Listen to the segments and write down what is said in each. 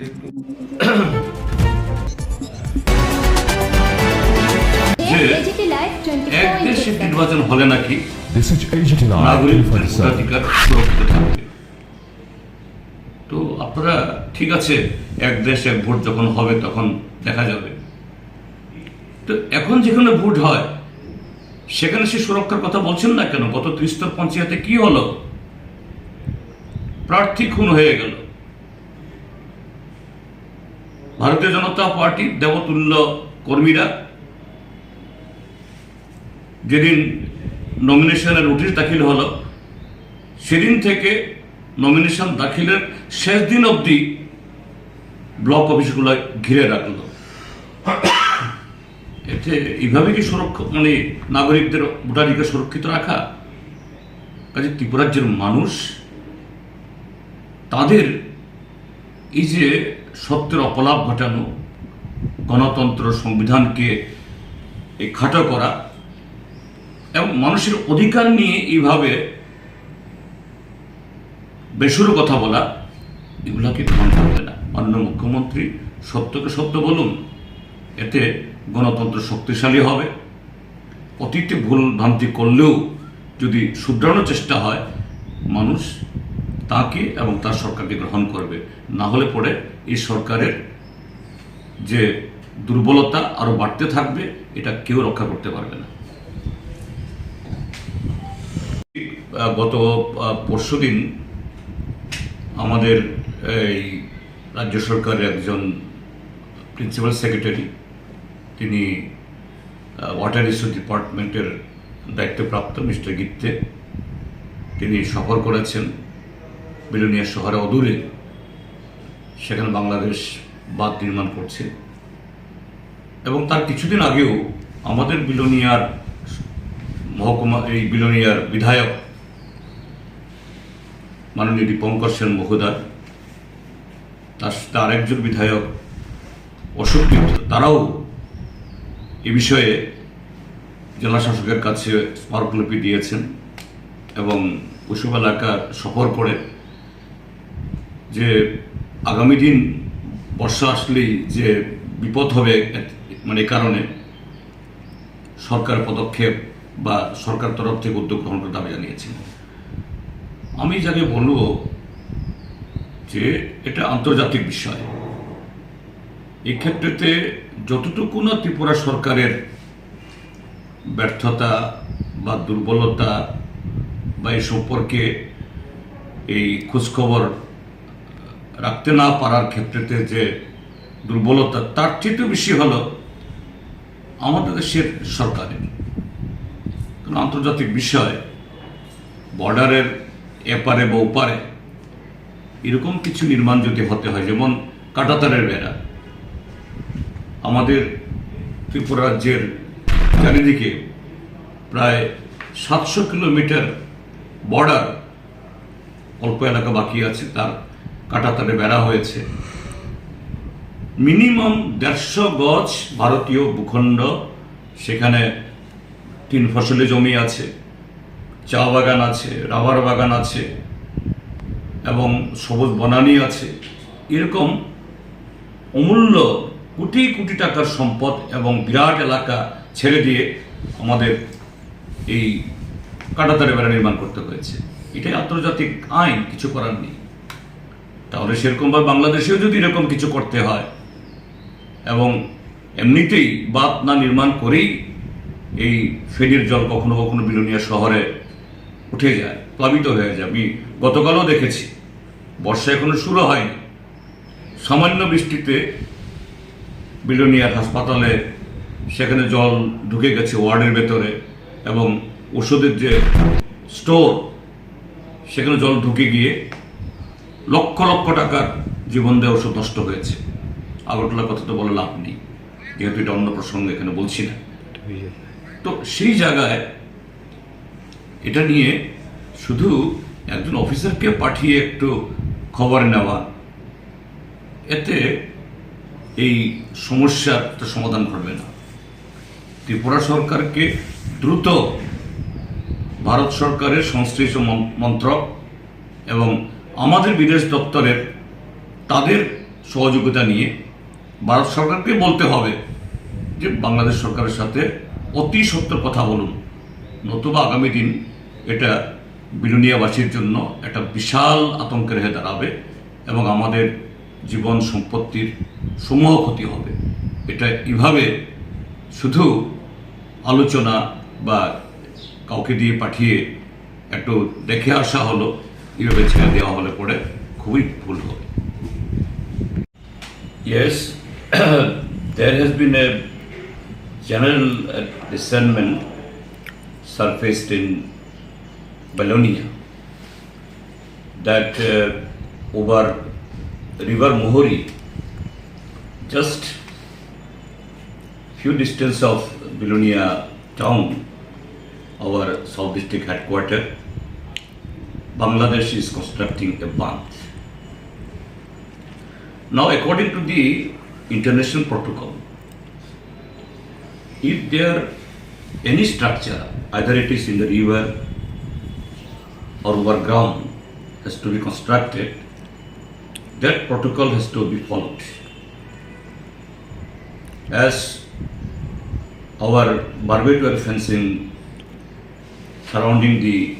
যে AGT Live 24 এক দেশে into seven. নির্বাচন হলে নাকি This is AGT Live নাগরিকদের 247. ভোটাধিকার সুরক্ষিত থাকবে। তো আপনারা ঠিক আছে এক দেশ এক ভোট যখন হবে তখন দেখা যাবে। তো এখন যেখানে ভোট হয় সেখানে সে সুরক্ষার কথা বলছেন না কেন? গত ত্রিস্তর পঞ্চায়েতে কি হলো? প্রার্থী খুন হয়ে গেল। ভারতীয় জনতা পার্টি দেবতুল্য কর্মীরা যেদিন নমিনেশনের নোটিশ দাখিল হলো, সেদিন থেকে নমিনেশন দাখিলের শেষ দিন অবধি ব্লক অফিসগুলো ঘিরে রাখল। এতে এইভাবে কি সুরক্ষা মানে নাগরিকদের ভোটাধিকার সুরক্ষিত রাখা? কাজে ত্রিপুরাজ্যের মানুষ, তাদের এই যে সত্যের অপলাপ ঘটানো গণতন্ত্র সংবিধানকে খাটো করা এবং মানুষের অধিকার নিয়ে এইভাবে বেসুরো কথা বলা, এগুলাকে গ্রহণ করবে না। মাননীয় মুখ্যমন্ত্রী, সত্যকে সত্য বলুন, এতে গণতন্ত্র শক্তিশালী হবে। অতীতে ভুল ভ্রান্তি করলেও যদি শুধরানোর চেষ্টা হয়, মানুষ তাকে এবং তার সরকারকে গ্রহণ করবে। না হলে পরে এই সরকারের যে দুর্বলতা আরও বাড়তে থাকবে, এটা কেউ রক্ষা করতে পারবে না। গত পরশু দিন আমাদের এই রাজ্য সরকারের একজন প্রিন্সিপাল সেক্রেটারি, তিনি ওয়াটার ইস্যু ডিপার্টমেন্টের দায়িত্বপ্রাপ্ত মিস্টার গিত্তে, তিনি সফর করেছেন। বিলোনিয়া শহরে অদূরে সেখানে বাংলাদেশ বাঁধ নির্মাণ করছে। এবং তার কিছুদিন আগেও আমাদের বিলোনিয়ার মহকুমা, এই বিলোনিয়ার বিধায়ক মাননীয় দীপঙ্কর সেন মহোদয়, তার সাথে আরেকজন বিধায়ক অশোক তারাও এ বিষয়ে জেলা শাসকের কাছে স্মারকলিপি দিয়েছেন এবং ওইসব এলাকা সফর করে যে আগামী দিন বর্ষা আসলেই যে বিপদ হবে মানে কারণে সরকার পদক্ষেপ বা সরকার তরফ থেকে উদ্যোগ গ্রহণ করে দাবি জানিয়েছেন। আমি যাকে বলব যে এটা আন্তর্জাতিক বিষয়। এই ক্ষেত্রেতে যতটুকু না ত্রিপুরা সরকারের ব্যর্থতা বা দুর্বলতা বা এই সম্পর্কে এই খোঁজখবর রাখতে না পারার ক্ষেত্রেতে যে দুর্বলতা, তার চেয়েও বেশি হলো আমাদের দেশের সরকারের। কারণ আন্তর্জাতিক বিষয়, বর্ডারের এপারে বা ওপারে এরকম কিছু নির্মাণ যদি হতে হয়, যেমন কাটাতারের বেড়া, আমাদের ত্রিপুরা রাজ্যের চারিদিকে প্রায় সাতশো কিলোমিটার বর্ডার অল্প এলাকা বাকি আছে, তার কাটাতারে বেড়া হয়েছে। মিনিমাম দেড়শো গজ ভারতীয় ভূখণ্ড, সেখানে তিন ফসলি জমি আছে, চা বাগান আছে, রাবার বাগান আছে, এবং সবুজ বনানি আছে। এরকম অমূল্য কোটি কোটি টাকার সম্পদ এবং বিরাট এলাকা ছেড়ে দিয়ে আমাদের এই কাটাতারে বেড়া নির্মাণ করতে হয়েছে। এটাই আন্তর্জাতিক আইন, কিছু করার নেই। তাহলে সেরকমভাবে বাংলাদেশেও যদি এরকম কিছু করতে হয়, এবং এমনিতেই বাঁধ না নির্মাণ করেই এই ফেরির জল কখনো কখনো বিলোনিয়া শহরে উঠে যায়, প্লাবিত হয়ে যায়। আমি গতকালও দেখেছি, বর্ষা এখনও শুরু হয়নি। সামান্য বৃষ্টিতে বিলোনিয়ার হাসপাতালে সেখানে জল ঢুকে গেছে ওয়ার্ডের ভেতরে, এবং ওষুধের যে স্টোর, সেখানে জল ঢুকে গিয়ে লক্ষ লক্ষ টাকার জীবন দেওয়া ওষুধ নষ্ট হয়েছে। আগরতলার কথা তো বলে লাভ নেই। যেহেতু এটা অন্য প্রসঙ্গ, এখানে বলছি না। তো সেই জায়গায় এটা নিয়ে শুধু একজন অফিসারকে পাঠিয়ে একটু খবর নেওয়া, এতে এই সমস্যার তো সমাধান করবে না। ত্রিপুরা সরকারকে দ্রুত ভারত সরকারের সংশ্লিষ্ট মন্ত্রক এবং আমাদের বিদেশ দপ্তরের তাদের সহযোগিতা নিয়ে ভারত সরকারকে বলতে হবে যে বাংলাদেশ সরকারের সাথে অতি সত্য কথা বলুন। নতুবা আগামী দিন এটা বিলুনিয়াবাসীর জন্য একটা বিশাল আতঙ্কের হয়ে দাঁড়াবে এবং আমাদের জীবন সম্পত্তির সমূহ ক্ষতি হবে। এটা এভাবে শুধু আলোচনা বা কাউকে দিয়ে পাঠিয়ে একটু দেখে আসা হলো এভাবে ছেড়ে দেওয়া হলে পরে খুবই ভুল হবে Yes, there has been a general uh, resentment surfaced in Bologna that uh, over River Mohori, just few distance of Bologna town, our South District headquarters, Bangladesh is constructing a bank. Now, according to the international protocol, if there any structure, either it is in the river or over ground, has to be constructed, that protocol has to be followed. As our barbed wire fencing surrounding the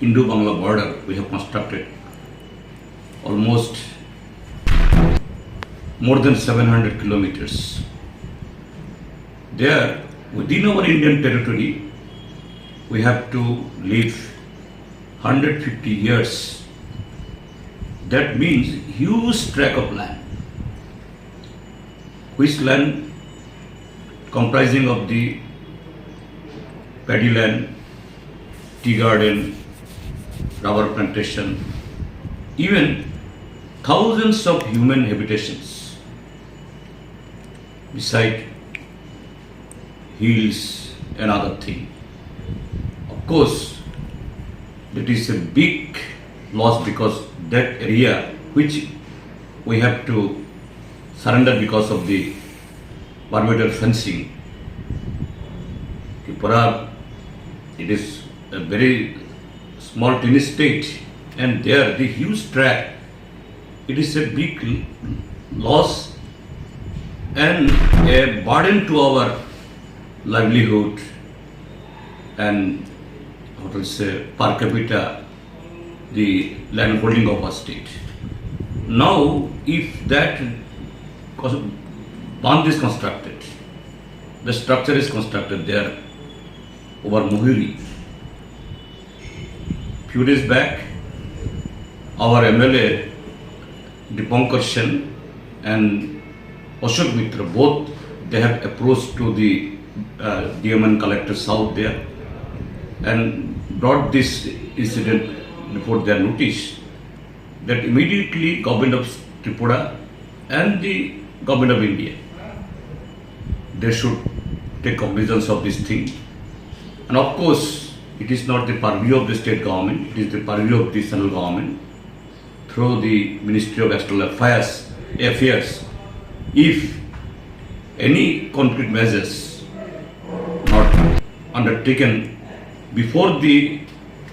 Indo-Bangla border, we have constructed almost more than 700 kilometers. There, within our Indian territory, we have to live 150 years. That means huge tract of land, which land comprising of the paddy land, tea garden, rubber plantation, even thousands of human habitations beside hills and other thing. Of course, it is a big loss because that area which we have to surrender because of the perimeter fencing. It is a very small tiny state and there the huge tract it is a big loss and a burden to our livelihood and what to say per capita the land holding of our state. Now, if that band is constructed, the structure is constructed there over Muhiri. Few days back, our MLA Dipankar Sen and Ashok Mitra both they have approached to the uh, DMN collector south there and brought this incident before their notice that immediately government of Tripura and the government of India they should take cognizance of this thing. And of course it is not the purview of the state government it is the purview of the central government through the Ministry of External Affairs, Affairs if any concrete measures not undertaken before the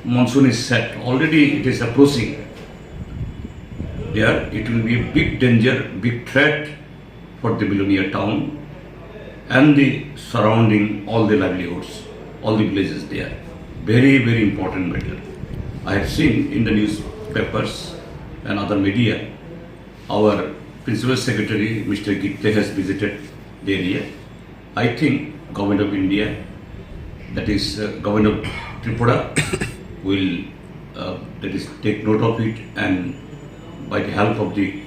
monsoon is set, already it is approaching, there it will be a big danger, big threat for the Bilonia town and the surrounding all the livelihoods, all the villages there. Very, very important matter. I have seen in the newspapers and other media, our Principal Secretary, Mr. Gipte, has visited the area. I think Government of India, that is uh, Government of Tripura, will uh, that is take note of it and by the help of the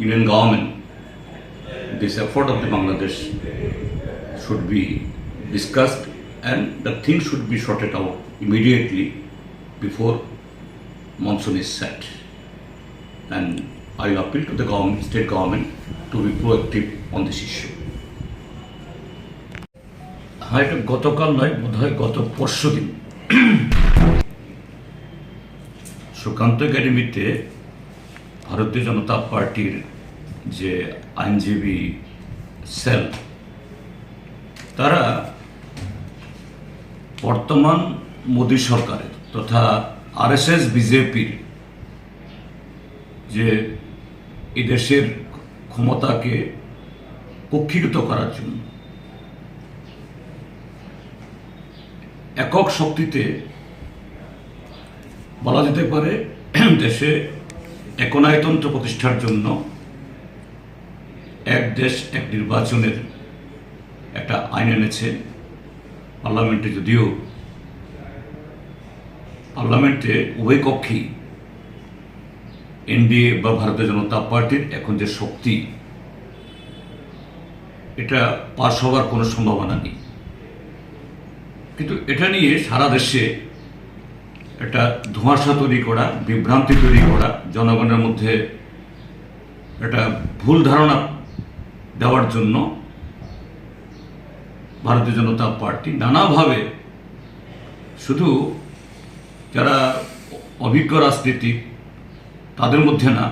Indian government, this effort of the Bangladesh should be discussed and the thing should be sorted out immediately before monsoon is set. And I appeal to the government, state government to be proactive on this issue. হ্যাঁ এটা গতকাল নয় বোধ হয় গত পরশু দিন সুকান্ত একাডেমিতে ভারতীয় জনতা পার্টির যে আইনজীবী সেল তারা বর্তমান মোদী সরকারের তথা আরএসএস বিজেপির যে এদেশের ক্ষমতাকে কক্ষীকৃত করার জন্য একক শক্তিতে বলা যেতে পারে দেশে একনায়তন্ত্র প্রতিষ্ঠার জন্য এক দেশ, এক নির্বাচনের একটা আইন এনেছে। পার্লামেন্টে যদিও পার্লামেন্টে উভয় কক্ষই এনডিএ বা ভারতীয় জনতা পার্টির এখন যে শক্তি, এটা পাশ হওয়ার কোনো সম্ভাবনা নেই। কিন্তু এটা নিয়ে সারা দেশে একটা ধোঁয়াশা তৈরি করা, বিভ্রান্তি তৈরি করা, জনগণের মধ্যে একটা ভুল ধারণা দেওয়ার জন্য ভারতীয় জনতা পার্টি নানাভাবে শুধু যারা অভিজ্ঞ রাজনীতিক, তাদের মধ্যে না,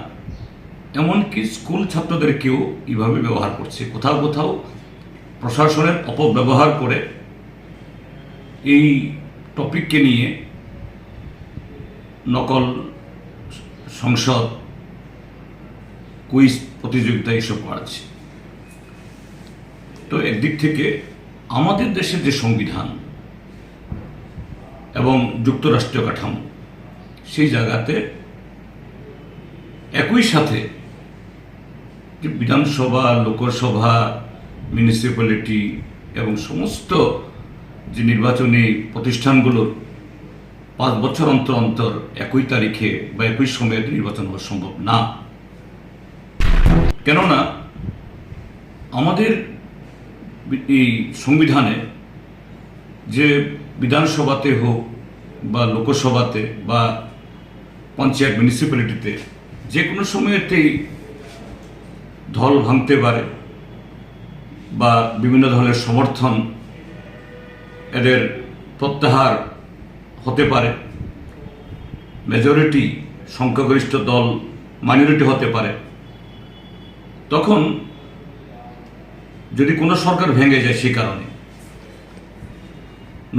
এমনকি স্কুল ছাত্রদেরকেও এইভাবে ব্যবহার করছে। কোথাও কোথাও প্রশাসনের অপব্যবহার করে এই টপিককে নিয়ে নকল সংসদ, কুইজ প্রতিযোগিতা এসব করাচ্ছে তো একদিক থেকে আমাদের দেশের যে সংবিধান এবং যুক্তরাষ্ট্রীয় কাঠামো, সেই জায়গাতে একই সাথে যে বিধানসভা, লোকসভা মিউনিসিপ্যালিটি এবং সমস্ত যে নির্বাচনী প্রতিষ্ঠানগুলোর পাঁচ বছর অন্তর অন্তর একই তারিখে বা একই সময়ে নির্বাচন হওয়া সম্ভব না। কেননা আমাদের এই সংবিধানে যে বিধানসভাতে হোক বা লোকসভাতে বা পঞ্চায়েত মিউনিসিপ্যালিটিতে যে কোনো সময়তেই দল ভাঙতে পারে বা বিভিন্ন ধরনের সমর্থন এদের প্রত্যাহার হতে পারে। মেজরিটি সংখ্যাগরিষ্ঠ দল মাইনরিটি হতে পারে। তখন যদি কোনো সরকার ভেঙে যায় সেই কারণে।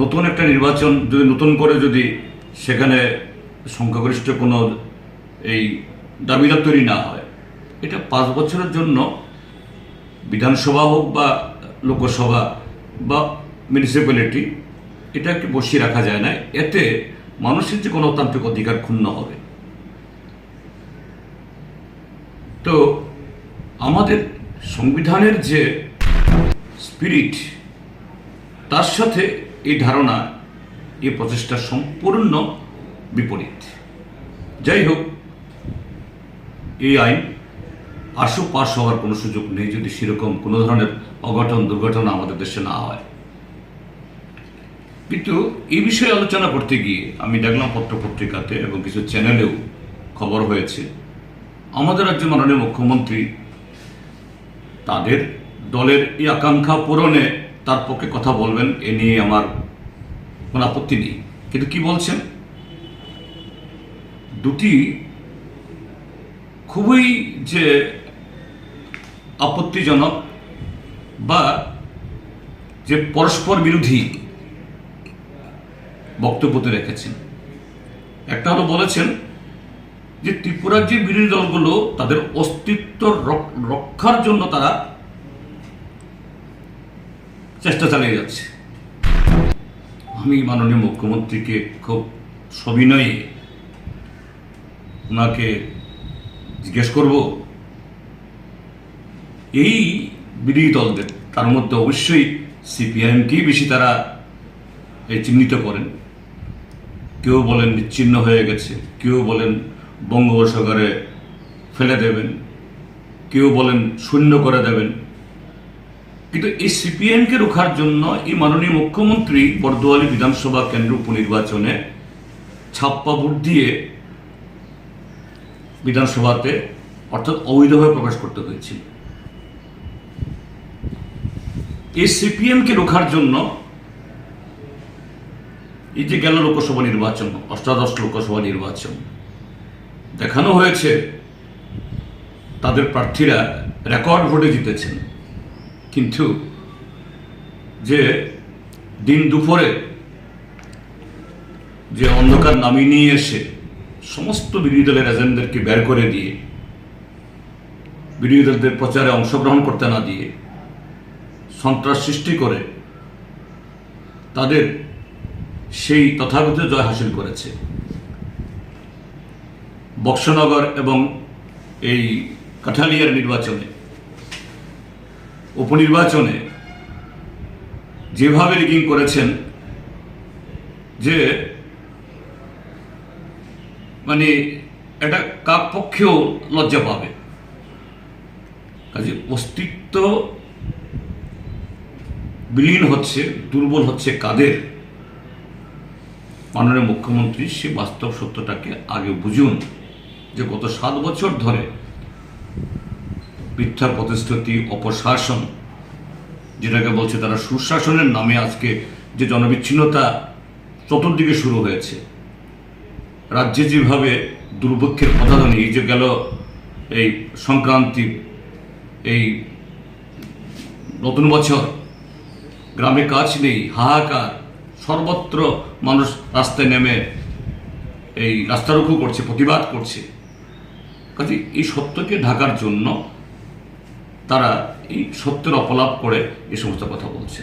নতুন একটা নির্বাচন যদি নতুন করে যদি সেখানে সংখ্যাগরিষ্ঠ কোনো এই দাবিদার তৈরি না হয়, এটা পাঁচ বছরের জন্য বিধানসভা হোক বা লোকসভা বা মিউনিসিপ্যালিটি এটাকে বসিয়ে রাখা যায় না। এতে মানুষের যে গণতান্ত্রিক অধিকার ক্ষুণ্ণ হবে। তো আমাদের সংবিধানের যে স্পিরিট। তার সাথে এই ধারণা, এই প্রচেষ্টা সম্পূর্ণ বিপরীত। যাই হোক, এই আইন আশু পাশ হওয়ার কোনো সুযোগ নেই যদি সেরকম কোনো ধরনের অঘটন, দুর্ঘটনা আমাদের দেশে না হয়। কিন্তু এই বিষয়ে আলোচনা করতে গিয়ে আমি দেখলাম পত্র পত্রিকাতে এবং কিছু চ্যানেলেও খবর হয়েছে, আমাদের রাজ্যের মাননীয় মুখ্যমন্ত্রী তাদের দলের এই আকাঙ্ক্ষা পূরণে তার পক্ষে কথা বলবেন, এ নিয়ে আমার কোনো আপত্তি নেই। কিন্তু কি বলছেন? দুটি খুবই যে আপত্তিজনক বা যে পরস্পর বিরোধী বক্তব্যতে রেখেছেন। একটা হলো বলেছেন যে ত্রিপুরার যে বিরোধী দলগুলো, তাদের অস্তিত্ব রক্ষার জন্য তারা চেষ্টা চালিয়ে যাচ্ছে। আমি মাননীয় মুখ্যমন্ত্রীকে খুব সবিনয়ে ওনাকে জিজ্ঞেস করব, এই বিরোধী দলদের, তার মধ্যে অবশ্যই সিপিআইএমকেই বেশি তারা এই চিহ্নিত করেন? কেউ বলেন বিচ্ছিন্ন হয়ে গেছে, কেউ বলেন বঙ্গোপসাগরে ফেলে দেবেন, কেউ বলেন শূন্য করে দেবেন। কিন্তু এই সিপিএমকে রোখার জন্য এই মাননীয় মুখ্যমন্ত্রী বর্দোয়ালি বিধানসভা কেন্দ্র উপনির্বাচনে ছাপ্পা ভোট দিয়ে বিধানসভাতে অর্থাৎ অবৈধভাবে প্রবেশ করতে হয়েছিল। এই সিপিএমকে রোখার জন্য এই যে গেল লোকসভা নির্বাচন, অষ্টাদশ লোকসভা নির্বাচন, দেখানো হয়েছে, তাদের প্রার্থীরা রেকর্ড ভোটে জিতেছেন। কিন্তু যে দিন দুপুরে যে অন্ধকার নামিয়ে নিয়ে এসে সমস্ত বিরোধী দলের এজেন্টদেরকে বের করে দিয়ে বিরোধীদের প্রচারে অংশগ্রহণ করতে না দিয়ে সন্ত্রাস সৃষ্টি করে তাদের সেই তথাগত জয় হাসিল করেছে। বক্সনগর এবং এই কাঠালিয়ার নির্বাচনে উপনির্বাচনে যেভাবে রিগিং করেছেন, যে মানে এটা কাক পক্ষেও লজ্জা পাবে। কাজে অস্তিত্ব বিলীন হচ্ছে, দুর্বল হচ্ছে কাদের? মাননীয় মুখ্যমন্ত্রী সে বাস্তব সত্যটাকে আগে বুঝুন যে গত সাত বছর ধরে মিথ্যা প্রতিশ্রুতি, অপশাসন, যেটাকে বলছে তারা সুশাসনের নামে আজকে যে জনবিচ্ছিন্নতা চতুর্দিকে শুরু হয়েছে। রাজ্যে যেভাবে দুর্ভিক্ষের এই যে গেল এই সংক্রান্তি, এই নতুন বছর, গ্রামে কাজ নেই, হাহাকার, সর্বত্র মানুষ রাস্তায় নেমে এই রাস্তারোকু করছে, প্রতিবাদ করছে। কাজে এই সত্যকে ঢাকার জন্য তারা এই সত্যের অপলাপ করে এ সমস্ত কথা বলছে।